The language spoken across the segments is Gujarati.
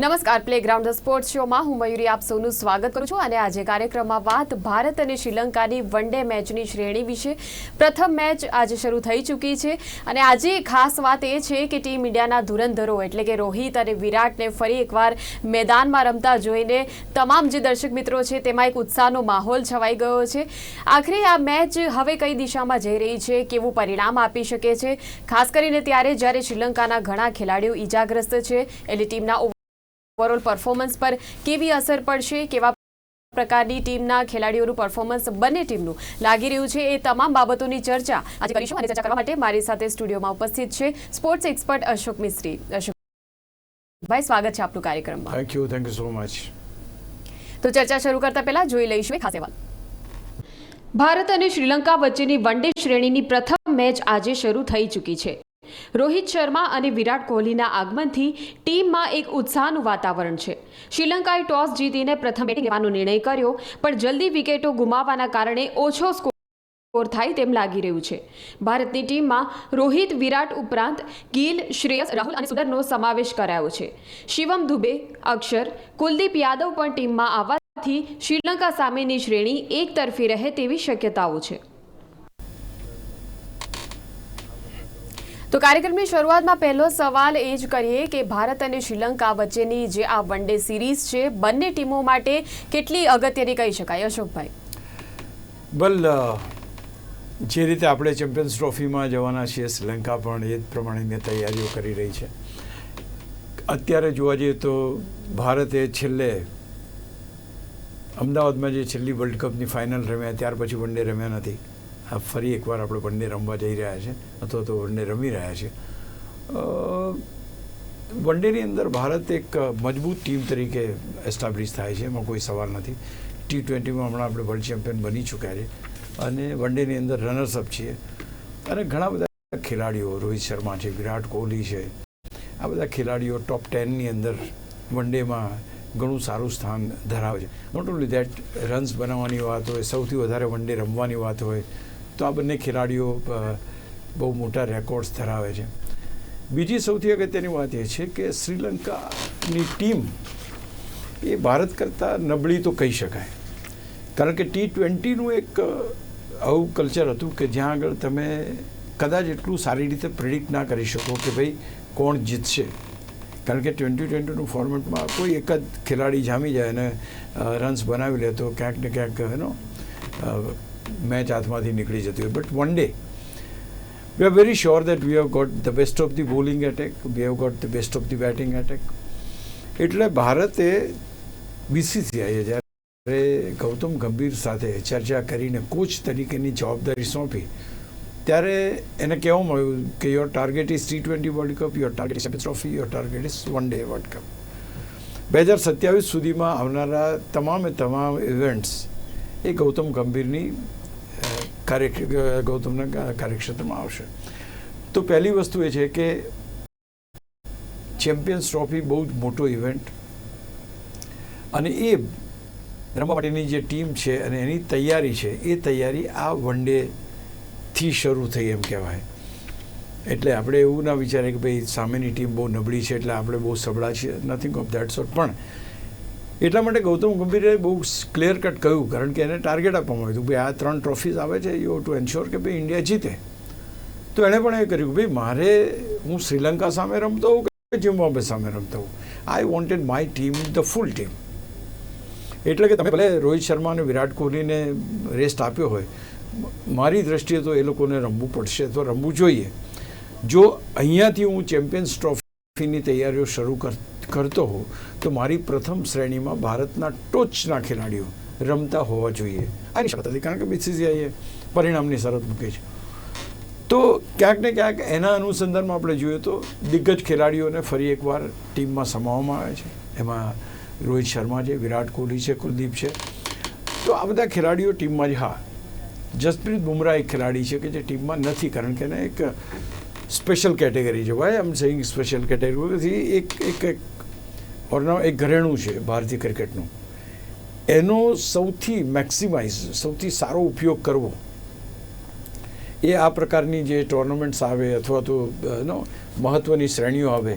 નમસ્કાર પ્લેગ્રાઉન્ડ સ્પોર્ટ્સ શોમાં હું મયુરી આપ સૌનું સ્વાગત કરું છું અને આજે કાર્યક્રમમાં વાત ભારત અને શ્રીલંકાની વન ડે મેચની શ્રેણી વિશે. પ્રથમ મેચ આજે શરૂ થઈ ચૂકી છે અને આજે ખાસ વાત એ છે કે ટીમ ઇન્ડિયાના ધુરંધરો એટલે કે રોહિત અને વિરાટને ફરી એકવાર મેદાનમાં રમતા જોઈને તમામ જે દર્શક મિત્રો છે તેમાં એક ઉત્સાહનો માહોલ છવાઈ ગયો છે. આખરે આ મેચ હવે કઈ દિશામાં જઈ રહી છે, કેવું પરિણામ આપી શકે છે? ખાસ કરીને ત્યારે જ્યારે શ્રીલંકાના ઘણા ખેલાડીઓ ઈજાગ્રસ્ત છે, એટલે ટીમના ઓવરઓલ પરફોર્મન્સ પર કેવી અસર પડશે કેવા પ્રકારની ટીમના ખેલાડીઓનું પરફોર્મન્સ બંને ટીમનું લાગી રહ્યું છે એ તમામ બાબતોની ચર્ચા આજે કરીશું. અને ચર્ચા કરવા માટે મારી સાથે સ્ટુડિયોમાં ઉપસ્થિત છે સ્પોર્ટ્સ એક્સપર્ટ અશોક મિસ્ત્રી. અશોક ભાઈ સ્વાગત છે આપનું કાર્યક્રમમાં. Thank you thank you so much તો ચર્ચા શરૂ કરતા પહેલા જોઈ લઈશું એક ખાસ અહેવાલ. ભારત અને શ્રીલંકા વચ્ચેની વન ડે શ્રેણીની પ્રથમ મેચ આજે શરૂ થઈ ચૂકી છે. રોહિત શર્મા અને વિરાટ કોહલીના આગમનથી ટીમમાં એક ઉત્સાહનું વાતાવરણ છે. શ્રીલંકાએ ટોસ જીતીને પ્રથમ બેટિંગ લેવાનો નિર્ણય કર્યો, પણ જલ્દી વિકેટો ગુમાવવાના કારણે ઓછો સ્કોર થાય તેમ લાગી રહ્યું છે. ભારતની ટીમમાં રોહિત, વિરાટ ઉપરાંત ગિલ, શ્રેયસ, રાહુલ અને સુદરનો સમાવેશ કરાયો છે. શિવમ દુબે, અક્ષર, કુલદીપ યાદવ પણ ટીમમાં આવવાથી શ્રીલંકા સામેની શ્રેણી એક તરફી રહે તેવી શક્યતાઓ છે. તો કાર્યક્રમની શરૂઆતમાં પહેલો સવાલ એ જ કરીએ કે ભારત અને શ્રીલંકા વચ્ચેની જે આ વન ડે સિરીઝ છે, બંને ટીમો માટે કેટલી અગત્યની કહી શકાય? અશોકભાઈ. બલ જે રીતે આપણે ચેમ્પિયન્સ ટ્રોફીમાં જવાના છીએ, શ્રીલંકા પણ એ જ પ્રમાણેની તૈયારીઓ કરી રહી છે. અત્યારે જોવા જઈએ તો ભારતે છેલ્લે અમદાવાદમાં જે છેલ્લી વર્લ્ડ કપની ફાઇનલ રમ્યા, ત્યાર પછી વન ડે રમ્યા નથી. ફરી એકવાર આપણે બંને રમવા જઈ રહ્યા છે, અથવા તો ડે રમી રહ્યા છે. વન ડેની અંદર ભારત એક મજબૂત ટીમ તરીકે એસ્ટાબ્લિશ થાય છે, એમાં કોઈ સવાલ નથી. ટી ટ્વેન્ટીમાં હમણાં આપણે વર્લ્ડ ચેમ્પિયન બની ચૂક્યા છે અને વન ડેની અંદર રનર્સઅપ છીએ અને ઘણા બધા ખેલાડીઓ, રોહિત શર્મા છે, વિરાટ કોહલી છે, આ બધા ખેલાડીઓ ટોપ ટેનની અંદર વન ડેમાં ઘણું સારું સ્થાન ધરાવે છે. નોટ ઓનલી દેટ રન્સ બનાવવાની વાત હોય, સૌથી વધારે વન ડે રમવાની વાત હોય તો આ બંને ખેલાડીઓ બહુ મોટા રેકોર્ડ્સ ધરાવે છે. બીજી સૌથી અગત્યની વાત એ છે કે શ્રીલંકાની ટીમ એ ભારત કરતાં નબળી તો કહી શકાય. કારણ કે ટી ટ્વેન્ટીનું એક આવું કલ્ચર હતું કે જ્યાં આગળ તમે કદાચ એટલું સારી રીતે પ્રિડિક્ટ ના કરી શકો કે ભાઈ કોણ જીતશે. કારણ કે ટ્વેન્ટી ટ્વેન્ટીનું ફોર્મેટમાં કોઈ એક જ ખેલાડી જામી જાય અને રન્સ બનાવી લે તો ક્યાંક ને ક્યાંક એનો મેચ હાથમાંથી નીકળી જતી હોય. But one day we are very sure that we have got the best of the bowling attack we have got the best of the batting attack એટલે ભારતે બીસીસીઆઈએ જ્યારે ગૌતમ ગંભીર સાથે ચર્ચા કરીને કોચ તરીકેની જવાબદારી સોંપી, ત્યારે એને કહેવા મળ્યું કે your target is T twenty World Cup your target is trophy your target is one day World Cup બે હજાર સત્યાવીસ સુધીમાં આવનારા તમામે તમામ ઇવેન્ટ્સ એ ગૌતમ ગંભીરની કાર્ય ગૌતમના કાર્યક્ષેત્રમાં આવશે. તો પહેલી વસ્તુ એ છે કે ચેમ્પિયન્સ ટ્રોફી બહુ જ મોટો ઇવેન્ટ. અને એ રમવા માટેની જે ટીમ છે અને એની તૈયારી છે, એ તૈયારી આ વન ડેથી શરૂ થઈ એમ કહેવાય. એટલે આપણે એવું ના વિચારીએ કે ભાઈ સામેની ટીમ બહુ નબળી છે, એટલે આપણે બહુ સબળા છીએ નથિંગ ઓફ દેટ સોર્ટ પણ એટલા માટે ગૌતમ ગંભીરે બહુ ક્લિયર કટ કહ્યું, કારણ કે એને ટાર્ગેટ આપવામાં આવ્યું ભાઈ આ ત્રણ ટ્રોફીઝ આવે છે યુ ટુ એન્શ્યોર કે ભાઈ ઇન્ડિયા જીતે. તો એણે પણ એ કર્યું ભાઈ મારે, હું શ્રીલંકા સામે રમતો હોઉં કે ઝિમ્બાબ્વે સામે રમતો હોઉં? I wanted my team the full team એટલે કે તમે ભલે રોહિત શર્મા અને વિરાટ કોહલીને રેસ્ટ આપ્યો હોય, મારી દ્રષ્ટિએ તો એ લોકોને રમવું પડશે, તો રમવું જોઈએ. જો અહીંયાથી હું ચેમ્પિયન્સ ટ્રોફીની તૈયારીઓ શરૂ કર કરતો હોઉં, તો મારી પ્રથમ શ્રેણીમાં ભારતના ટોચના ખેલાડીઓ રમતા હોવા જોઈએ. આની શરત હતી, કારણ કે બીસીસીઆઈએ પરિણામની શરત મૂકે છે. તો ક્યાંક ને ક્યાંક એના અનુસંધાનમાં આપણે જોઈએ તો દિગ્ગજ ખેલાડીઓને ફરી એકવાર ટીમમાં સમાવવામાં આવે છે. એમાં રોહિત શર્મા છે, વિરાટ કોહલી છે, કુલદીપ છે. તો આ બધા ખેલાડીઓ ટીમમાં જ, હા, જસપ્રીત બુમરાહ એક ખેલાડી છે કે જે ટીમમાં નથી, કારણ કે એને એક સ્પેશિયલ કેટેગરી છે. ભાઈ આમ સેઇંગ સ્પેશિયલ કેટેગરી એક એક એક ઓરના એક ઘરેણું છે ભારતીય ક્રિકેટનું. એનો સૌથી મેક્સિમાઇઝ સૌથી સારો ઉપયોગ કરવો. એ આ પ્રકારની જે ટુર્નામેન્ટ્સ આવે અથવા તો નો મહત્ત્વની શ્રેણીઓ આવે,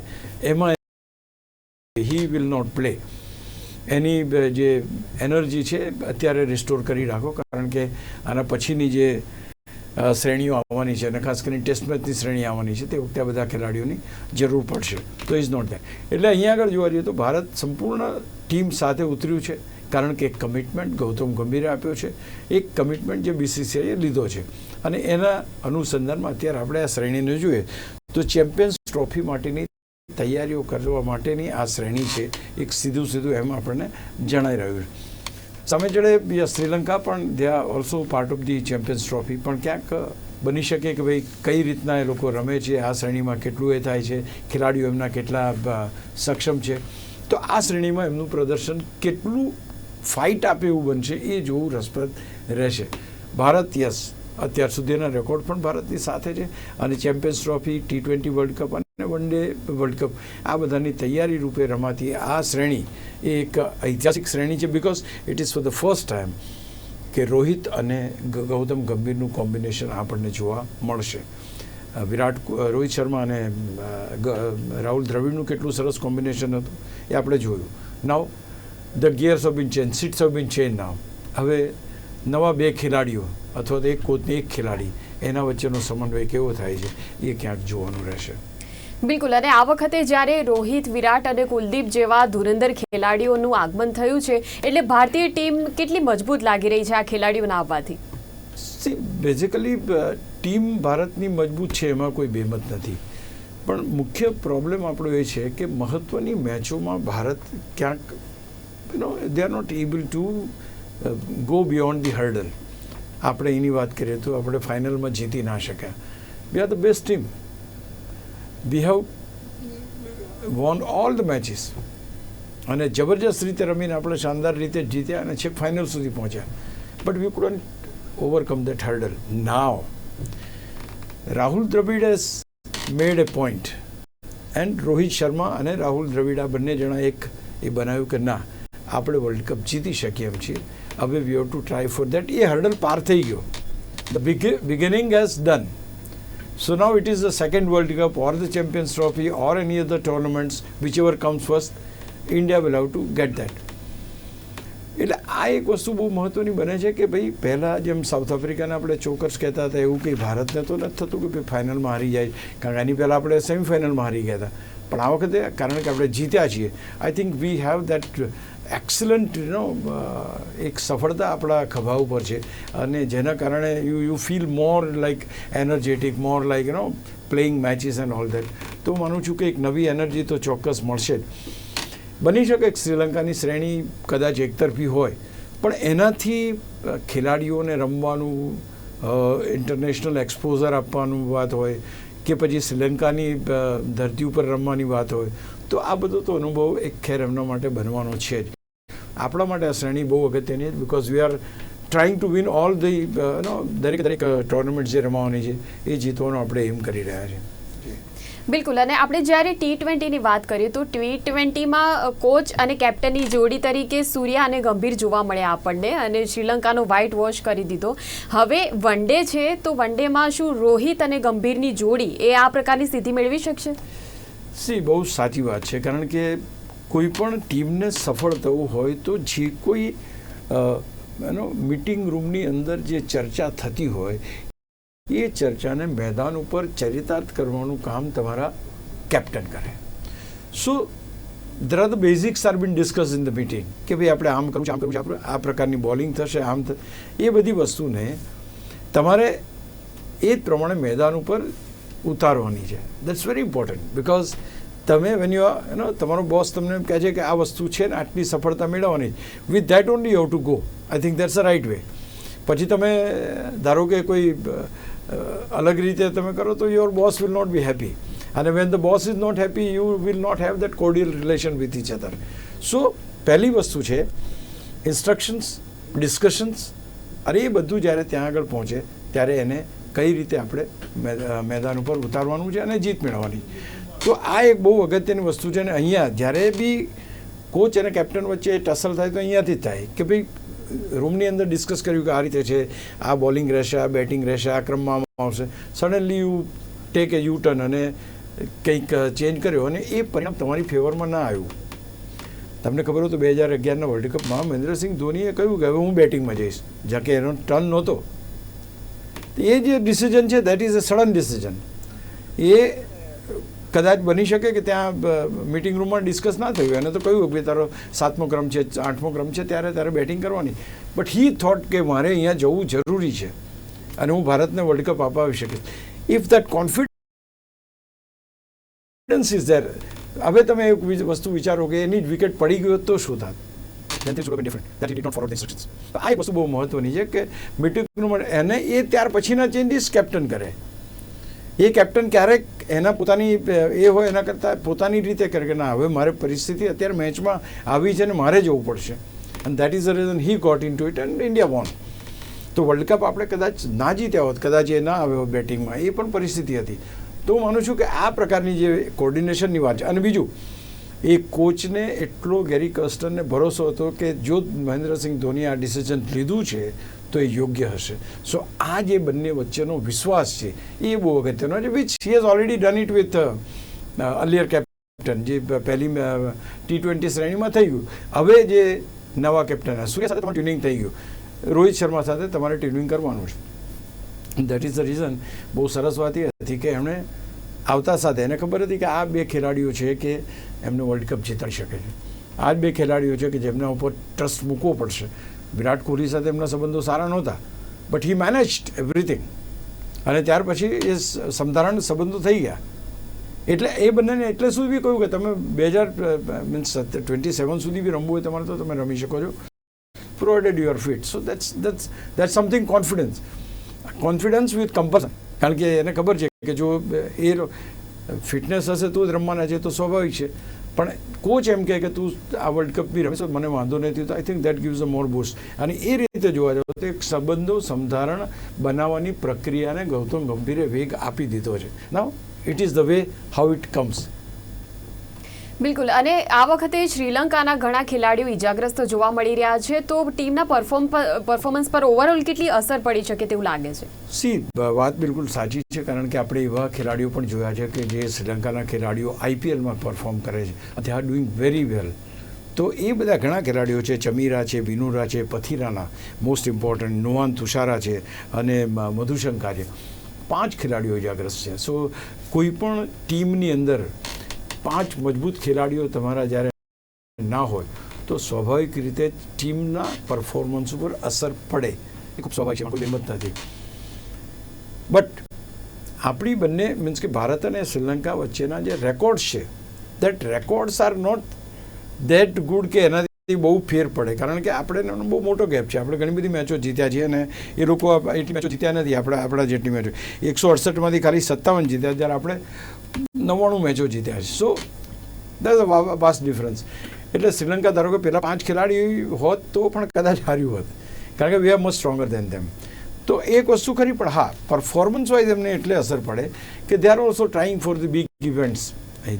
એમાં હી વિલ નોટ પ્લે એની જે એનર્જી છે અત્યારે રિસ્ટોર કરી રાખો, કારણ કે આના પછીની જે શ્રેણીઓ આવવાની છે અને ખાસ કરીને ટેસ્ટ મેચની શ્રેણી આવવાની છે. તે વખતે આ બધા ખેલાડીઓની જરૂર પડશે. તો ઇઝ નોટ ધેટ એટલે અહીંયા આગળ જોવા જઈએ તો ભારત સંપૂર્ણ ટીમ સાથે ઉતર્યું છે, કારણ કે એક કમિટમેન્ટ ગૌતમ ગંભીરે આપ્યો છે. એક કમિટમેન્ટ જે બીસીસીઆઈએ લીધો છે. અને એના અનુસંધાનમાં અત્યારે આપણે આ શ્રેણીને જોઈએ તો ચેમ્પિયન્સ ટ્રોફી માટેની તૈયારીઓ કરવા માટેની આ શ્રેણી છે. એક સીધું સીધું એમ આપણને જણાઈ રહ્યું છે. સામે જોડે શ્રીલંકા પણ they are also part of the Champions Trophy પણ ક્યાંક બની શકે કે ભાઈ કઈ રીતના એ લોકો રમે છે, આ શ્રેણીમાં કેટલું એ થાય છે, ખેલાડીઓ એમના કેટલા સક્ષમ છે. તો આ શ્રેણીમાં એમનું પ્રદર્શન કેટલું ફાઇટ આપે એવું બનશે એ જોવું રસપ્રદ રહેશે. ભારત યસ અત્યાર સુધીના રેકોર્ડ પણ ભારતની સાથે છે અને Champions Trophy T twenty World Cup અને વન ડે વર્લ્ડ કપ આ બધાની તૈયારી રૂપે રમાતી આ શ્રેણી એ એક ઐતિહાસિક શ્રેણી છે because it is for the first time કે રોહિત અને ગૌતમ ગંભીરનું કોમ્બિનેશન આપણને જોવા મળશે. વિરાટ રોહિત શર્મા અને રાહુલ દ્રવિડનું કેટલું સરસ કોમ્બિનેશન હતું એ આપણે જોયું. Now the gears have been change seats have been change now હવે નવા બે ખેલાડીઓ અથવા તો એક કોચની એક ખેલાડી, એના વચ્ચેનો સમન્વય કેવો થાય છે એ ક્યાંક જોવાનું રહેશે. બિલકુલ, અને આ વખતે જ્યારે રોહિત, વિરાટ અને કુલદીપ જેવા ધુરંધર ખેલાડીઓનું આગમન થયું છે, એટલે ભારતીય ટીમ કેટલી મજબૂત લાગી રહી છે આ ખેલાડીઓના આવવાથી? બેઝિકલી ટીમ ભારતની મજબૂત છે, એમાં કોઈ બેમત નથી. પણ મુખ્ય પ્રોબ્લેમ આપણો એ છે કે મહત્ત્વની મેચોમાં ભારત ક્યાંક you know they are not able to go beyond the hurdle આપણે એની વાત કરીએ તો આપણે ફાઇનલમાં જીતી ના શક્યા. We are the best team we have won all the matches અને જબરજસ્ત રીતે રમીને આપણે શાનદાર રીતે જીત્યા અને છેક ફાઇનલ સુધી પહોંચ્યા. But we couldn't overcome that hurdle now Rahul Dravid has made a point and Rohit Sharma અને રાહુલ દ્રવિડ બંને જણા એક એ બનાવ્યું કે ના, આપણે વર્લ્ડ કપ જીતી શકીએ એમ છીએ. હવે we have to try for that a hurdle પાર થઈ ગયો. The beginning has done So now it is the second World Cup or the Champions Trophy or any other tournaments, whichever comes first, India will have to get that. એટલે આ એક વસ્તુ બહુ મહત્વની બને છે કે ભાઈ પહેલાં જેમ સાઉથ આફ્રિકાને આપણે ચોકર્સ કહેતા હતા એવું કંઈ ભારતને તો નથી થતું કે ભાઈ ફાઇનલમાં હારી જાય કારણ કે એની પહેલાં આપણે સેમિફાઇનલમાં હારી ગયા હતા પણ આ વખતે કારણ કે આપણે જીત્યા છીએ. I think we have that excellent you know એક સફળતા આપણા ખભા ઉપર છે. અને જેના કારણે you you feel more like energetic more like you know playing matches and all that તો માનું છું કે એક નવી એનર્જી તો ચોક્કસ મળશે જ. બની શકે શ્રીલંકાની શ્રેણી કદાચ એકતરફી હોય, પણ એનાથી ખેલાડીઓને રમવાનું ઇન્ટરનેશનલ એક્સપોઝર આપવાનું વાત હોય કે પછી શ્રીલંકાની ધરતી ઉપર રમવાની વાત હોય, તો આ બધો તો અનુભવ એક ખેર એમના માટે બનવાનો છે જ. આપણા માટે આ શ્રેણી બહુ અગત્યની because we are trying to win all the નો દરેક દરેક ટુર્નામેન્ટ જે રમવાની છે, એ જીતવાનો આપણે એમ કરી રહ્યા છીએ. બિલકુલ, અને આપણે જ્યારે ટી ટ્વેન્ટીની વાત કરીએ તો ટી ટ્વેન્ટીમાં કોચ અને કેપ્ટનની જોડી તરીકે સૂર્યા અને ગંભીર જોવા મળ્યા આપણને અને શ્રીલંકાનો વ્હાઇટ વોશ કરી દીધો. હવે વન ડે છે, તો વન ડેમાં શું રોહિત અને ગંભીરની જોડી, એ આ પ્રકારની સ્થિતિ મેળવી શકશે? સી, બહુ સાચી વાત છે, કારણ કે કોઈ પણ ટીમને સફળ થવું હોય તો જે કોઈ એનો મિટિંગ રૂમની અંદર જે ચર્ચા થતી હોય એ ચર્ચાને મેદાન ઉપર ચરિતાર્થ કરવાનું કામ તમારા કેપ્ટન કરે. So are the basics are been discuss in the meeting કે ભાઈ આપણે આમ કરવું છે, આમ કરવું છે આપણે આ પ્રકારની બોલિંગ થશે, આમ એ બધી વસ્તુને તમારે એ જ પ્રમાણે મેદાન ઉપર ઉતારવાની છે. દેટ્સ વેરી ઇમ્પોર્ટન્ટ બિકોઝ તમે વેન યુ નો તમારો બોસ તમને એમ કહે છે કે આ વસ્તુ છે ને આટલી સફળતા મેળવવાની. With that only you to go I think that's a right way પછી તમે, ધારો કે કોઈ અલગ રીતે તમે કરો તો your boss will not be happy અને when the boss is not happy you will not have that cordial relation with each other so પહેલી વસ્તુ છે ઇન્સ્ટ્રક્શન્સ ડિસ્કશન્સ અરે એ બધું જ્યારે ત્યાં આગળ પહોંચે, ત્યારે એને કઈ રીતે આપણે મેદ- મેદાન ઉપર ઉતારવાનું છે અને જીત મેળવવાની. તો આ એક બહુ અગત્યની વસ્તુ છે અને અહીંયા જ્યારે બી કોચ અને કેપ્ટન વચ્ચે ટસલ થાય તો અહીંયાથી જ થાય કે ભાઈ રૂમની અંદર ડિસ્કસ કર્યું કે આ રીતે છે, આ બોલિંગ રહેશે, આ બેટિંગ રહેશે, આ ક્રમમાં આવશે. Suddenly you take a U turn અને કંઈક ચેન્જ કર્યો અને એ પરિણામ તમારી ફેવરમાં ના આવ્યું. તમને ખબર હોય તો બે હજાર અગિયારના વર્લ્ડ કપમાં મહેન્દ્રસિંહ ધોનીએ કહ્યું કે હવે હું બેટિંગમાં જઈશ જ્યાં કે એનો ટર્ન નહોતો. એ જે ડિસિઝન છે that is a sudden decision એ કદાચ બની શકે કે ત્યાં મિટિંગ રૂમમાં ડિસ્કસ ના થયું. એને તો કહ્યું કે તારો સાતમો ક્રમ છે, આઠમો ક્રમ છે, ત્યારે તારે બેટિંગ કરવાની. બટ હી થોટ કે મારે અહીંયા જવું જરૂરી છે અને હું ભારતને વર્લ્ડ કપ અપાવી શકીશ. If that confidence is there હવે તમે એક વસ્તુ વિચારો કે એની જ વિકેટ પડી ગયો તો શું થાત? આ વસ્તુ બહુ મહત્વની છે કે મિટિંગ એને એ ત્યાર પછીના ચેન્જીસ કેપ્ટન કરે. એ કેપ્ટન ક્યારેક એના પોતાની, એ હોય એના કરતાં પોતાની રીતે કરે કે ના, હવે મારે પરિસ્થિતિ અત્યારે મેચમાં આવી છે ને મારે જવું પડશે. And that is the reason he got in to it and India won તો વર્લ્ડ કપ આપણે કદાચ ના જીત્યા હોત, કદાચ એ ના આવ્યો બેટિંગમાં, એ પણ પરિસ્થિતિ હતી. તો હું માનું છું કે આ પ્રકારની જે કોર્ડિનેશનની વાત છે, અને બીજું, એ કોચને એટલો ગેરી કસ્ટરને ભરોસો હતો કે જો મહેન્દ્રસિંહ ધોનીએ આ ડિસિઝન લીધું છે તો એ યોગ્ય હશે. સો આ જે બંને વચ્ચેનો વિશ્વાસ છે, એ બહુ અગત્યનો છે. Which he has already done it with earlier captain જે પહેલી ટી ટ્વેન્ટી શ્રેણીમાં થઈ ગયું. હવે જે નવા કેપ્ટન સૂર્ય સાથે તમારે ટ્યુનિંગ થઈ ગયું. રોહિત શર્મા સાથે તમારે ટ્યુનિંગ કરવાનું છે. દેટ ઇઝ ધ રીઝન બહુ સરસ વાત એ હતી કે એમણે આવતા સાથે, એને ખબર હતી કે આ બે ખેલાડીઓ છે કે એમને વર્લ્ડ કપ જીતાડી શકે છે. આ જ બે ખેલાડીઓ છે કે જેમના ઉપર ટ્રસ્ટ મૂકવો પડશે. વિરાટ કોહલી સાથે એમના સંબંધો સારા નહોતા. બટ હી મેનેજ્ડ એવરીથિંગ અને ત્યાર પછી એ સમધારણ સંબંધો થઈ ગયા. એટલે એ બંનેને એટલે સુધી બી કહ્યું કે તમે બે હજાર મીન્સ ટ્વેન્ટી સેવન સુધી બી રમવું હોય તમારે તો તમે રમી શકો છો. Provided you're fit so that's that's that something confidence confidence with compulsion કારણ કે એને ખબર છે કે જો એ ફિટનેસ હશે તો જ રમવાના છે, તો સ્વાભાવિક છે. પણ કોચ એમ કહે કે તું આ વર્લ્ડ કપ બી રમીશ મને વાંધો નથી, તો I think that gives a more boost અને એ રીતે જોવા જાવ તો એક સંબંધો સમધારણ બનાવવાની પ્રક્રિયાને ગૌતમ ગંભીરે વેગ આપી દીધો છે. Now it is the way how it comes બિલકુલ. અને આ વખતે શ્રીલંકાના ઘણા ખેલાડીઓ ઇજાગ્રસ્ત જોવા મળી રહ્યા છે. તો ટીમના પરફોર્મ પરફોર્મન્સ પર ઓવરઓલ કેટલી અસર પડી શકે તેવું લાગે છે? સી વાત બિલકુલ સાચી છે, કારણ કે આપણે એવા ખેલાડીઓ પણ જોયા છે કે જે શ્રીલંકાના ખેલાડીઓ આઈપીએલમાં પરફોર્મ કરે છે. They are doing very well તો એ બધા ઘણા ખેલાડીઓ છે, ચમીરા છે, વિનુરા છે, પથિરાના મોસ્ટ ઇમ્પોર્ટન્ટ નુવાન તુષારા છે અને મધુશંકા છે. પાંચ ખેલાડીઓ ઇજાગ્રસ્ત છે. સો કોઈ પણ ટીમની અંદર પાંચ મજબૂત ખેલાડીઓ તમારા જ્યારે ના હોય, તો સ્વાભાવિક રીતે ટીમના પરફોર્મન્સ ઉપર અસર પડે. એ ખૂબ સ્વાભાવિક છે, કોઈ નથી. બટ આપણી બંને મીન્સ કે ભારત અને શ્રીલંકા વચ્ચેના જે રેકોર્ડ્સ છે that records are not that good કે એનાથી બહુ ફેર પડે. કારણ કે આપણે બહુ મોટો ગેપ છે. આપણે ઘણી બધી મેચો જીત્યા છીએ અને એ લોકો એટલી મેચો જીત્યા નથી. આપણા આપણા જેટલી મેચો. એકસો અડસઠમાંથી ખાલી સત્તાવન જીત્યા. જ્યારે આપણે નવ્વાણું મેચો જીત્યા છે. So that a vast difference એટલે શ્રીલંકા ધારો કે પહેલાં પાંચ ખેલાડી હોત તો પણ કદાચ હાર્યું હોત. કારણ કે we are much stronger than them તો એક વસ્તુ ખરી પણ હા પરફોર્મન્સ વાઇઝ એમને એટલે અસર પડે કે they are also trying for the big events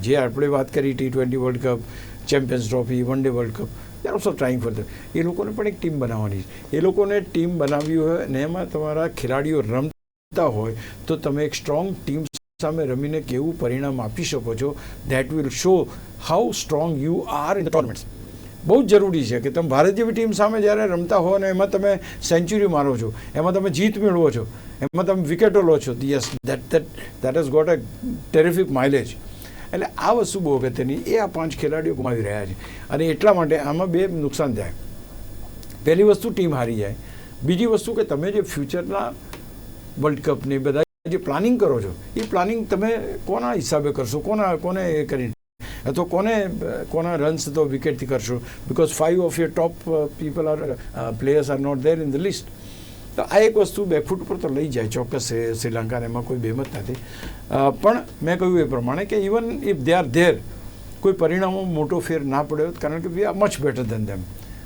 જે આપણે વાત કરી T twenty world cup champions trophy one day world cup they are also trying for the એ લોકોને પણ એક ટીમ બનાવવાની છે એ લોકોને ટીમ બનાવવી હોય અને એમાં તમારા ખેલાડીઓ રમતા હોય તો તમે એક સ્ટ્રોંગ ટીમ સામે રમીને કેવું પરિણામ આપી શકો છો that will show how strong you are in tournaments બહુ જ જરૂરી છે કે તમે ભારત જેવી ટીમ સામે જ્યારે રમતા હો અને એમાં તમે સેન્ચુરી મારો છો એમાં તમે જીત મેળવો છો એમાં તમે વિકેટો લો છો yes that that that has got a terrific mileage એટલે આ વસ્તુ બહુ અગત્યની. એ આ પાંચ ખેલાડીઓ ગુમાવી રહ્યા છે. અને એટલા માટે આમાં બે નુકસાન થાય. પહેલી વસ્તુ, ટીમ હારી જાય. બીજી વસ્તુ કે તમે જે ફ્યુચરના વર્લ્ડ કપની બધા જે પ્લાનિંગ કરો છો, એ પ્લાનિંગ તમે કોના હિસાબે કરશો? કોના, કોને એ કરીને અથવા કોને, કોના રન્સ તો વિકેટથી કરશો? Because five of your top people are players are not there in the list તો આ એક વસ્તુ બેકફૂટ ઉપર તો લઈ જાય, ચોક્કસ શ્રી- શ્રીલંકાને એમાં કોઈ બેમત નથી. પણ મેં કહ્યું એ પ્રમાણે કે even if they are there કોઈ પરિણામો મોટો ફેર ના પડ્યો કારણ કે we are much better than them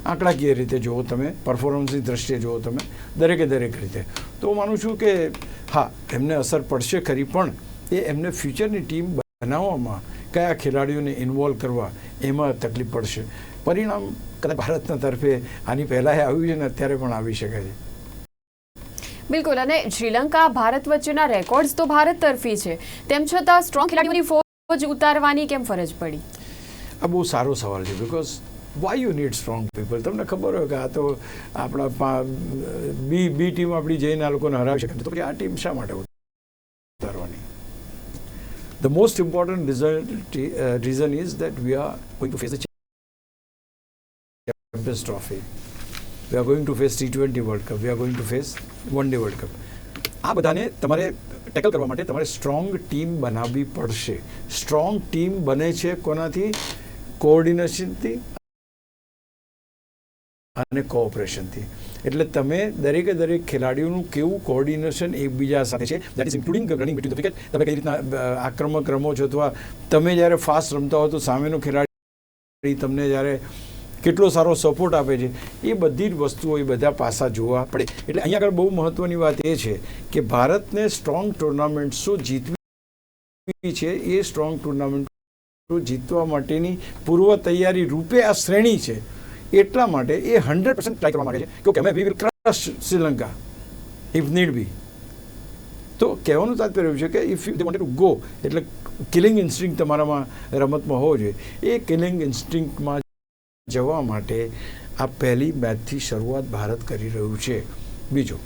આંકડાકીય રીતે જુઓ તમે પરફોર્મન્સની દ્રષ્ટિએ જુઓ તમે, દરેકે દરેક રીતે. તો હું માનું છું કે, હા, એમને અસર પડશે ખરી, પણ એ એમને ફ્યુચરની ટીમ બનાવવામાં કયા ખેલાડીઓને ઇન્વોલ્વ કરવા એમાં તકલીફ પડશે. પરિણામ કદાચ ભારતના તરફે આની પહેલાં આવ્યું છે ને અત્યારે પણ આવી શકે છે. બિલકુલ, અને શ્રીલંકા, ભારત વચ્ચેના રેકોર્ડ્સ તો ભારત તરફી છે. તેમ છતાં સ્ટ્રોંગ ખેલાડીઓની ફોજ ઉતારવાની કેમ ફરજ પડી? આ બહુ સારો સવાલ છે because why you need strong people તમને ખબર હોય કે આ તો આપણા બી બી ટીમ આપણી જઈને આ લોકોને હરાવી શકે. તો પછી આ ટીમ શા માટે ઉતારવાની? The most important reason is that we are going to face champions trophy we are going to face T twenty world cup we are going to face one day world cup આ બધાને તમારે ટેકલ કરવા માટે તમારે સ્ટ્રોંગ ટીમ બનાવવી પડશે. સ્ટ્રોંગ ટીમ બને છે કોનાથી? કોઓર્ડિનેશનથી અને કોઓપરેશનથી એટલે તમે દરેકે દરેક ખેલાડીઓનું કેવું કોઓર્ડિનેશન એકબીજા સાથે છે? That is including running between the wicket તમે કઈ રીતના આક્રમક રમો છો અથવા તમે જ્યારે ફાસ્ટ રમતા હો તો સામેનો ખેલાડી તમને જ્યારે કેટલો સારો સપોર્ટ આપે છે, એ બધી જ વસ્તુઓ એ બધા પાસા જોવા પડે. એટલે અહીંયા આગળ બહુ મહત્વની વાત એ છે કે ભારતને સ્ટ્રોંગ ટુર્નામેન્ટ્સો જીતવી છે, એ સ્ટ્રોંગ ટુર્નામેન્ટ જીતવા માટેની પૂર્વ તૈયારી રૂપે આ શ્રેણી છે. એટલા માટે એ હંડ્રેડ પર્સન્ટ ટ્રાય કરવા માંગે છે. કે અમે we will crush Sri Lanka. If need be તો કહેવાનું તાત્પર્ય છે કે if you they wanted to go એટલે કિલિંગ ઇન્સ્ટિંગ તમારામાં રમતમાં હોવો જોઈએ. એ કિલિંગ ઇન્સ્ટિંગમાં જવા માટે આ પહેલી મેચથી શરૂઆત ભારત કરી રહ્યું છે. બીજું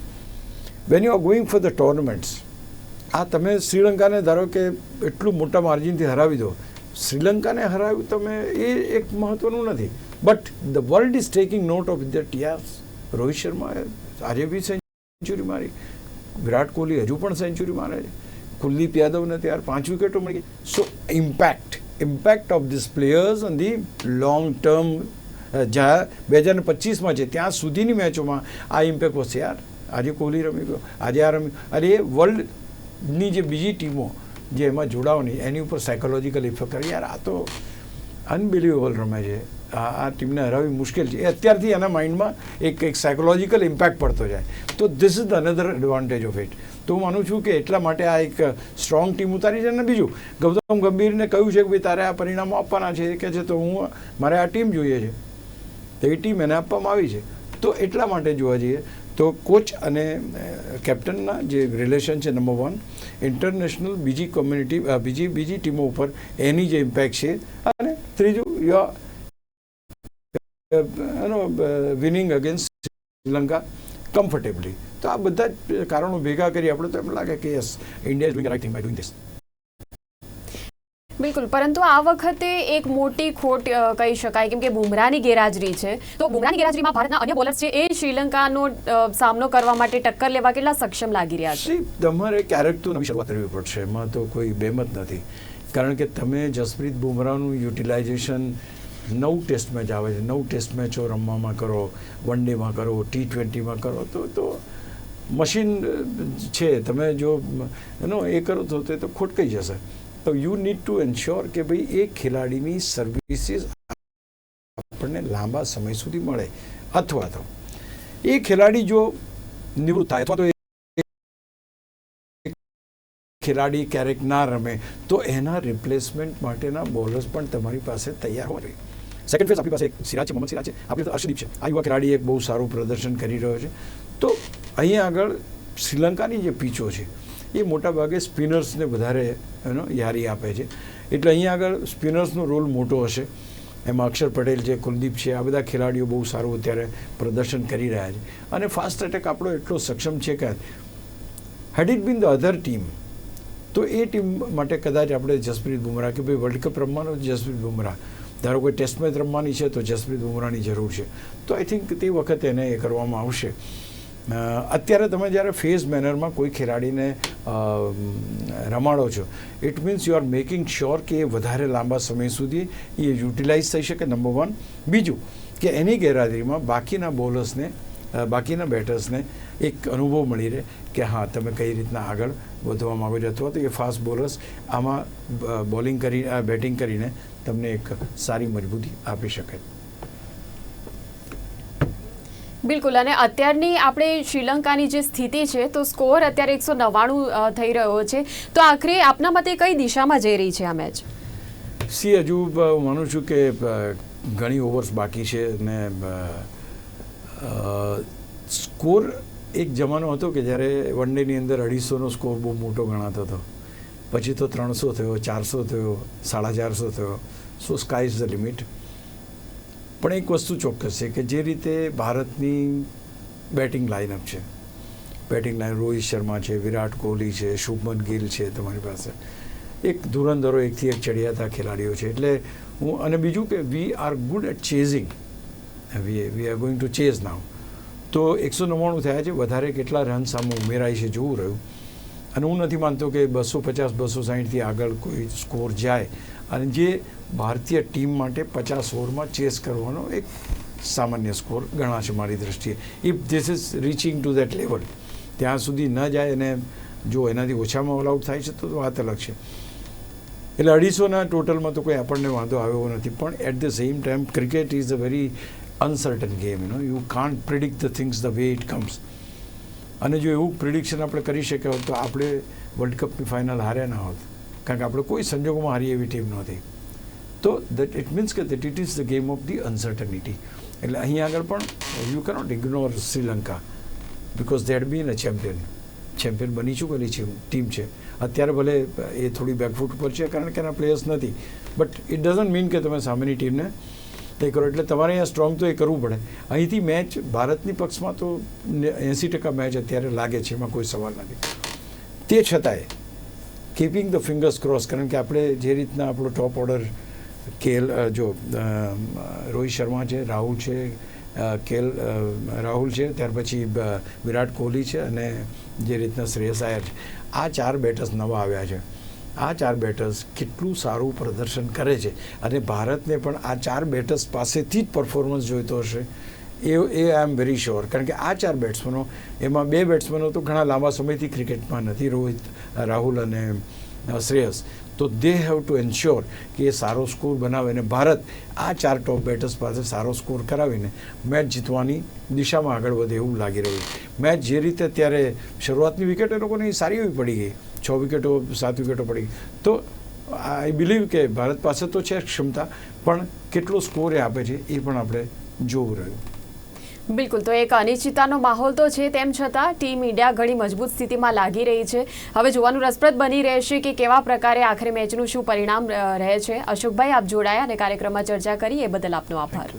when you are going for the tournaments આ તમે શ્રીલંકાને ધારો કે એટલું મોટા માર્જિનથી હરાવી દો. શ્રીલંકાને હરાવ્યું તમે એ એક મહત્વનું નથી. But the world is taking note of the tiers Rohit શર્માએ આજે બી સેન્ચુરી મારી. વિરાટ કોહલી હજુ પણ સેન્ચુરી મારે છે. કુલદીપ યાદવને ત્યાર પાંચ વિકેટો મળી ગઈ so impact impact of this players on the long term જ્યાં બે હજાર પચીસમાં છે, ત્યાં સુધીની મેચોમાં આ ઇમ્પેક્ટ વધશે યાર. આજે કોહલી રમી ગયો, આજે આ રમી, અરે એ વર્લ્ડની જે બીજી ટીમો જે એમાં જોડાવાની, એની ઉપર સાયકોલોજીકલ ઇફેક્ટ કરે. યાર, આ તો અનબિલિવેબલ રમે છે. આ આ ટીમને હરાવવી મુશ્કેલ છે. એ અત્યારથી એના માઇન્ડમાં એક એક સાયકોલોજીકલ ઇમ્પેક્ટ પડતો જાય. તો this is the another advantage of it તો હું માનું છું કે એટલા માટે આ એક સ્ટ્રોંગ ટીમ ઉતારી છે અને બીજું, ગૌતમ ગંભીરને કહ્યું છે કે ભાઈ તારે આ પરિણામો આપવાના છે કે છે તો હું મારે આ ટીમ જોઈએ છે. તો એ ટીમ એને આપવામાં આવી છે. તો એટલા માટે જોવા જઈએ તો કોચ અને કેપ્ટનના જે રિલેશન છે નંબર વન ઇન્ટરનેશનલ બીજી કોમ્યુનિટી બીજી બીજી ટીમો ઉપર એની જે ઇમ્પેક્ટ છે અને ત્રીજું યો એનો વિનિંગ અગેન્સ્ટ શ્રીલંકા કમ્ફર્ટેબલી તો આ બધા જ કારણો ભેગા કરી આપણે તો એમ લાગે કે yes India is right thing by doing this બિલકુલ પરંતુ આ વખતે એક મોટી ખોટ કહી શકાય કેમ કે બુમરાહની ગેરહાજરી છે. તો બુમરાની ગેરહાજરીમાં ભારતના અન્ય બોલર્સ છે એ શ્રીલંકાનો સામનો કરવા માટે ટક્કર લેવા કેટલા સક્ષમ લાગી રહ્યા છે? તમારે ક્યારેક તો નવી શરૂઆત કરવી પડશે એમાં તો કોઈ બેમત નથી. કારણ કે તમે જસપ્રીત બુમરાહનું યુટિલાઇઝેશન નવ ટેસ્ટ મેચ આવે છે નવ ટેસ્ટ મેચો રમવામાં કરો વન ડેમાં કરો ટી ટ્વેન્ટીમાં કરો તો તો મશીન છે. તમે જો, એનો એ કરો તો તે તો ખોટકાઈ જશે. તો યુ નીડ ટુ એન્શ્યોર કે ભાઈ એ ખેલાડીની સર્વિસીસ આપણને લાંબા સમય સુધી મળે. અથવા તો, એ ખેલાડી જો નિવૃત્ત થાય, અથવા તો ખેલાડી ક્યારેક ના રમે, તો એના રિપ્લેસમેન્ટ માટેના બોલર્સ પણ તમારી પાસે તૈયાર હોવા જોઈએ. સેકન્ડ ફેઝ આપણી પાસે એક સિરાજ છે, મોહમ્મદ સિરાજ છે. આપણી પાસે અર્શદીપ છે. આ યુવા ખેલાડી એક બહુ સારું પ્રદર્શન કરી રહ્યો છે. તો અહીંયા આગળ શ્રીલંકાની જે પીચો છે, એ મોટાભાગે સ્પિનર્સને વધારે, એનો યારી આપે છે. એટલે અહીંયા આગળ સ્પિનર્સનો રોલ મોટો હશે. એમાં અક્ષર પટેલ છે, કુલદીપ છે, આ બધા ખેલાડીઓ બહુ સારું અત્યારે પ્રદર્શન કરી રહ્યા છે. અને ફાસ્ટ એટેક આપણો એટલો સક્ષમ છે કે had it been the other team તો એ ટીમ માટે કદાચ આપણે જસપ્રીત બુમરાહ કે ભાઈ વર્લ્ડ કપ રમવાનો જસપ્રીત બુમરાહ. ધારો કોઈ ટેસ્ટ મેચ રમવાની છે તો જસપ્રીત બુમરાહની જરૂર છે. તો આઈ થિંક તે વખતે એને એ કરવામાં આવશે. અત્યારે તમે જ્યારે ફેઝ મેનરમાં કોઈ ખેલાડીને રમાડો છો it means you are making sure કે એ વધારે લાંબા સમય સુધી એ યુટિલાઇઝ થઈ શકે નંબર વન બીજું, કે એની ગેરહાજરીમાં બાકીના બોલર્સને બાકીના બેટર્સને એક અનુભવ મળી રહે કે હા, તમે કઈ રીતના આગળ વધવા માગો છો અથવા તો એ ફાસ્ટ બોલર્સ આમાં બોલિંગ કરી બેટિંગ કરીને તમને એક સારી મજબૂતી આપી શકે બિલકુલ, અને અત્યારની આપણે શ્રીલંકાની જે સ્થિતિ છે, તો સ્કોર અત્યારે એકસો નવ્વાણું થઈ રહ્યો છે. તો આખરે આપના મતે કઈ દિશામાં જઈ રહી છે આ મેચ? સી, હજુ માનું છું કે ઘણી ઓવર્સ બાકી છે અને સ્કોર એક જમાનો હતો કે જ્યારે વન ડેની અંદર અઢીસોનો સ્કોર બહુ મોટો ગણાતો હતો. પછી તો ત્રણસો થયો, ચારસો થયો, સાડા ચારસો થયો. So sky is the limit પણ એક વસ્તુ ચોક્કસ છે કે જે રીતે ભારતની બેટિંગ લાઇનઅપ છે. બેટિંગ લાઇન રોહિત શર્મા છે, વિરાટ કોહલી છે, શુભમન ગિલ છે તમારી પાસે. એક ધુરંધરો એકથી એક ચડિયાતા ખેલાડીઓ છે. એટલે હું, અને બીજું કે we are good at chasing we we are going to chase now તો એકસો નવ્વાણું થયા છે. વધારે કેટલા રન સામે ઉમેરાય છે જોવું રહ્યું. અને હું નથી માનતો કે બસો પચાસ, બસો સાહીઠથી આગળ કોઈ સ્કોર જાય. અને જે ભારતીય ટીમ માટે પચાસ ઓવરમાં ચેસ કરવાનો એક સામાન્ય સ્કોર ગણાશે મારી દ્રષ્ટિએ. If this is reaching to that level ત્યાં સુધી ન જાય અને જો એનાથી ઓછામાં ઓલ આઉટ થાય છે, તો વાત અલગ છે. એટલે અઢીસોના ટોટલમાં તો કોઈ આપણને વાંધો આવ્યો નથી, પણ at the same time cricket is a very uncertain game you know you can't predict the things the way it comes અને જો એવું પ્રિડિક્શન આપણે કરી શક્યા હોત તો આપણે વર્લ્ડ કપની ફાઇનલ હાર્યા ના હોત. કારણ કે આપણે કોઈ સંજોગોમાં હારી એવી ટીમ નહોતી. તો દેટ ઇટ મીન્સ કે that it is the game of the uncertainty એટલે અહીં આગળ પણ you cannot ignore Sri Lanka because that been a champion champion બની ચૂકેલી છે? ટીમ છે. અત્યારે ભલે એ થોડી બેકફૂટ ઉપર છે કારણ કે એના પ્લેયર્સ નથી. બટ ઇટ ડઝન્ટ મીન કે તમે સામેની ટીમને તે કરો. એટલે તમારે અહીંયા સ્ટ્રોંગ તો એ કરવું પડે. અહીંથી મેચ ભારતની પક્ષમાં તો એંસી ટકા મેચ અત્યારે લાગે છે, એમાં કોઈ સવાલ નથી. તે છતાંય કીપિંગ ધ ફિંગર્સ ક્રોસ કારણ કે આપણે જે રીતના આપણો ટોપ ઓર્ડર કેલ જો રોહિત શર્મા છે, રાહુલ છે કેલ રાહુલ છે, ત્યાર પછી વિરાટ કોહલી છે અને જે રીતના શ્રેયસ આયર છે. આ ચાર બેટર્સ નવા આવ્યા છે. આ ચાર બેટર્સ કેટલું સારું પ્રદર્શન કરે છે અને ભારતને પણ આ ચાર બેટર્સ પાસેથી જ પરફોર્મન્સ જોઈતો હશે. એ એ આઈ એમ વેરી શ્યોર કારણ કે આ ચાર બેટ્સમેનો એમાં બે બેટ્સમેનો તો ઘણા લાંબા સમયથી ક્રિકેટમાં નથી, રોહિત, રાહુલ અને શ્રેયસ. તો દે હેવ ટુ એન્શ્યોર કે એ સારો સ્કોર બનાવે અને ભારત આ ચાર ટોપ બેટર્સ પાસે સારો સ્કોર કરાવીને મેચ જીતવાની દિશામાં આગળ વધે એવું લાગી રહ્યું મેચ જે રીતે અત્યારે શરૂઆતની વિકેટ એ લોકોની સારી એવી પડી ગઈ. છ વિકેટો સાત વિકેટો પડી. તો આઈ બિલીવ કે ભારત પાસે તો છે ક્ષમતા પણ કેટલો સ્કોર એ આપે છે એ પણ આપણે જોવું રહ્યું. બિલકુલ તો એક અનિશ્ચિતતાનો માહોલ તો છે તેમ છતાં ટીમ ઇન્ડિયા ઘણી મજબૂત સ્થિતિમાં લાગી રહી છે. હવે જોવાનું રસપ્રદ બની રહેશે કે કેવા પ્રકારે આખરે મેચનું શું પરિણામ રહે છે. અશોકભાઈ આપ જોડાયા અને કાર્યક્રમમાં ચર્ચા કરી એ બદલ આપનો આભાર.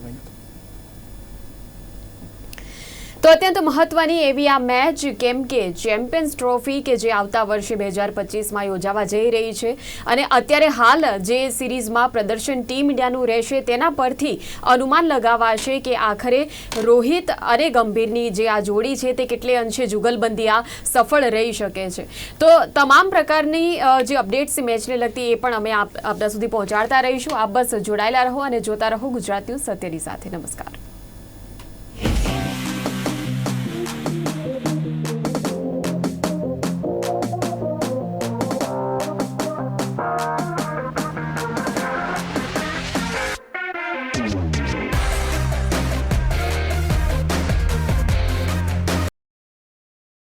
તો અત્યંત મહત્વની એવી આ મેચ કેમ કે ચેમ્પિયન્સ ટ્રોફી કે જે આવતા વર્ષે બે હજાર પચીસમાં યોજાવા જઈ રહી છે અને અત્યારે હાલ જે સિરીઝમાં પ્રદર્શન ટીમ ઇન્ડિયાનું રહેશે તેના પરથી અનુમાન લગાવાશે કે આખરે રોહિત અને ગંભીરની જે આ જોડી છે તે કેટલે અંશે જુગલબંધી આ સફળ રહી શકે છે. તો તમામ પ્રકારની જે અપડેટ્સ મેચને લગતી એ પણ અમે આપ, આપના સુધી પહોંચાડતા રહીશું. આપ બસ જોડાયેલા રહો અને જોતા રહો ગુજરાત ન્યૂઝ સત્યની સાથે. નમસ્કાર.